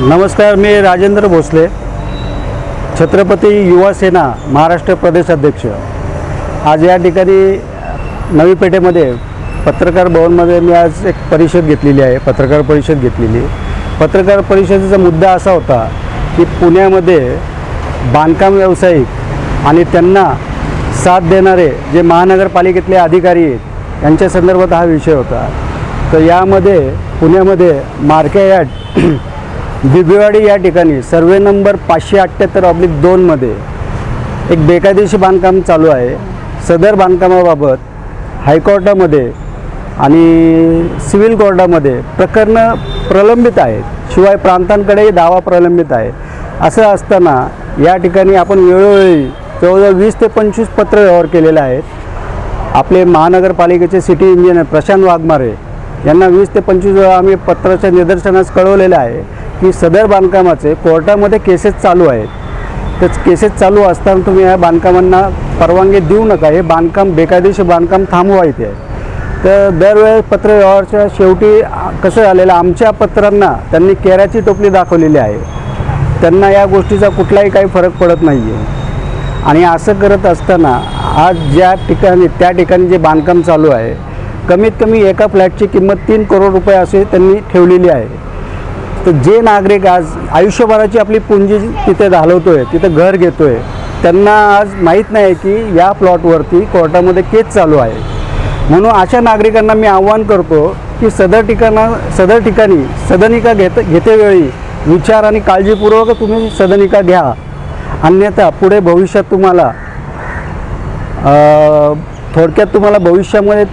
नमस्कार मी राजेंद्र भोसले छत्रपती युवा सेना महाराष्ट्र प्रदेश अध्यक्ष. आज या ठिकाणी नवी पेठेमध्ये पत्रकार भवनमध्ये मी आज एक परिषद घेतलेली आहे पत्रकार परिषद घेतलेली. पत्रकार परिषदेचा मुद्दा असा होता की पुण्यामध्ये बांधकाम व्यावसायिक आणि त्यांना साथ देणारे जे महानगरपालिकेतले अधिकारी आहेत यांच्या संदर्भात हा विषय होता. तर यामध्ये पुण्यामध्ये मार्केयाट बिबिवाडी या ठिकाणी सर्वे नंबर पाचशे अठ्ठ्याहत्तर ऑब्लिक दोनमध्ये एक बेकायदेशीर बांधकाम चालू आहे. सदर बांधकामाबाबत हायकोर्टामध्ये आणि सिव्हिल कोर्टामध्ये प्रकरणं प्रलंबित आहेत. शिवाय प्रांतांकडेही दावा प्रलंबित आहे. असं असताना या ठिकाणी आपण वेळोवेळी जवळजवळ वीस ते पंचवीस पत्र व्यवहार केलेले आहेत. आपले महानगरपालिकेचे सिटी इंजिनियर प्रशांत वाघमारे यांना वीस ते पंचवीस वेळा आम्ही पत्राच्या निदर्शनास कळवलेलं आहे. की सदर बांधकामाचे कोर्टामध्ये केसेस चालू आहेत. तर केसेस चालू असताना तुम्ही या बांधकामांना परवानगी देऊ नका. हे बांधकाम बेकायदेशीर बांधकाम थांबवायचे आहे तर दरवेळेस पत्रव्यवहारच्या शेवटी कसं झालेलं आमच्या पत्रांना त्यांनी केराची टोपली दाखवलेली आहे. त्यांना या गोष्टीचा कुठलाही काही फरक पडत नाही आहे आणि असं करत असताना आज ज्या ठिकाणी त्या ठिकाणी जे बांधकाम चालू आहे कमीत कमी एका फ्लॅटची किंमत तीन करोड रुपये असे त्यांनी ठेवलेली आहे. तर जे नागरिक आज आयुष्यभराची आपली पुंजी तिथे घालवतो आहे तिथं घर घेतो आहे त्यांना आज माहीत नाही की या प्लॉटवरती कोर्टामध्ये केस चालू आहे. म्हणून अशा नागरिकांना मी आव्हान करतो की सदर ठिकाणा सदर ठिकाणी सदनिका घेत घेतेवेळी विचार आणि काळजीपूर्वक तुम्ही सदनिका घ्या. अन्यथा पुढे भविष्यात तुम्हाला थोडक्यात तुम्हाला भविष्यामध्ये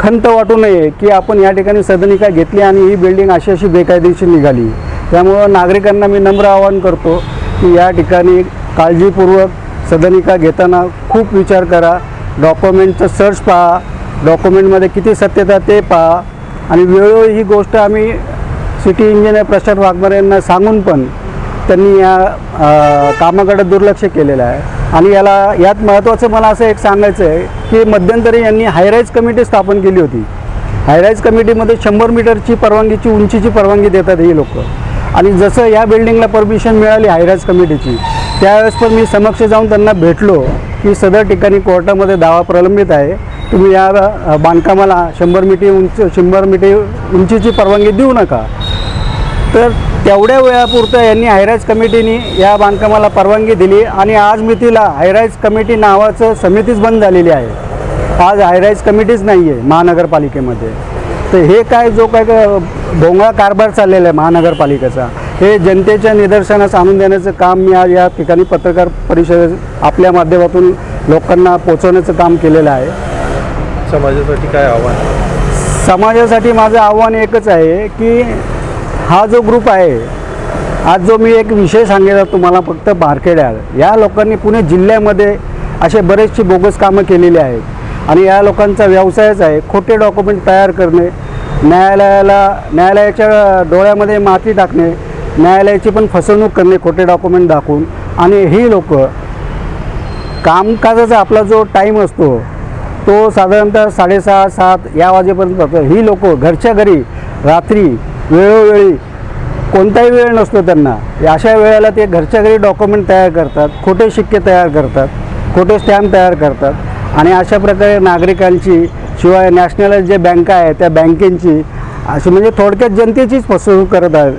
खंत वाटू नये की आपण या ठिकाणी सदनिका घेतली आणि ही बिल्डिंग अशी अशी बेकायदेशीर निघाली. त्यामुळं नागरिकांना मी नम्र आवाहन करतो की या ठिकाणी काळजीपूर्वक सदनिका घेताना खूप विचार करा. डॉक्युमेंटचं सर्च पहा. डॉक्युमेंटमध्ये किती सत्यता ते पहा. आणि वेळोवेळी ही गोष्ट आम्ही सिटी इंजिनियर प्रशांत वाघमारे यांना सांगून पण त्यांनी या कामाकडे दुर्लक्ष केलेलं आहे. आणि याला यात महत्त्वाचं मला असं एक सांगायचं आहे की मध्यंतरी यांनी हायराईज कमिटी स्थापन केली होती. हायराईज कमिटीमध्ये शंभर मीटरची परवानगीची उंचीची परवानगी देतात ही लोक. आणि जसं या बिल्डिंगला परमिशन मिळाली हायराईज कमिटीची त्यावेळेस पण मी समक्ष जाऊन त्यांना भेटलो की सदर ठिकाणी कोर्टामध्ये दावा प्रलंबित आहे. तुम्ही या बांधकामाला शंभर मीटर उंच शंभर मीटर उंचीची परवानगी देऊ नका. तर तेवढ्या वेळापुरतं यांनी हायराईज कमिटीने या बांधकामाला परवानगी दिली आणि आज मी तिला हायराईज कमिटी नावाचं समितीच बंद झालेली आहे. आज हायराईज कमिटीच नाही आहे महानगरपालिकेमध्ये. तर हे काय जो काय काय भोंगळा कारभार चाललेला आहे महानगरपालिकेचा हे जनतेच्या निदर्शनास आणून देण्याचं काम मी आज या ठिकाणी पत्रकार परिषद आपल्या माध्यमातून लोकांना पोचवण्याचं काम केलेलं आहे. समाजासाठी काय आव्हान? समाजासाठी माझं आव्हान एकच आहे की हा जो ग्रुप आहे आज जो मी एक विषय सांगितला तुम्हाला फक्त बारखेड्या या लोकांनी पुणे जिल्ह्यामध्ये असे बरेचसे बोगस कामं केलेली आहेत. आणि या लोकांचा व्यवसायच आहे खोटे डॉक्युमेंट तयार करणे न्यायालयाला न्यायालयाच्या डोळ्यामध्ये माती टाकणे न्यायालयाची पण फसवणूक करणे खोटे डॉक्युमेंट दाखवून. आणि ही लोक कामकाजाचा आपला जो टाईम असतो तो साधारणतः साडेसहा सात या वाजेपर्यंत जातो ही लोक घरच्या घरी रात्री वेळोवेळी कोणताही वेळ नसतो त्यांना. अशा वेळेला ते घरच्या घरी डॉक्युमेंट तयार करतात खोटे शिक्के तयार करतात खोटे स्टॅम्प तयार करतात. आणि अशा प्रकारे नागरिकांची शिवाय नॅशनलाइज जे बँका आहे त्या बँकेंची अशी म्हणजे थोडक्यात जनतेचीच फसवणूक करत आहे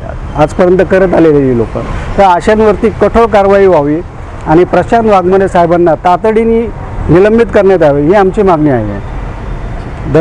आजपर्यंत करत आलेली लोक. तर अशांवरती कठोर कारवाई व्हावी आणि प्रशांत वाघमारे साहेबांना तातडीने निलंबित करण्यात यावे ही आमची मागणी आहे. धन्यवाद.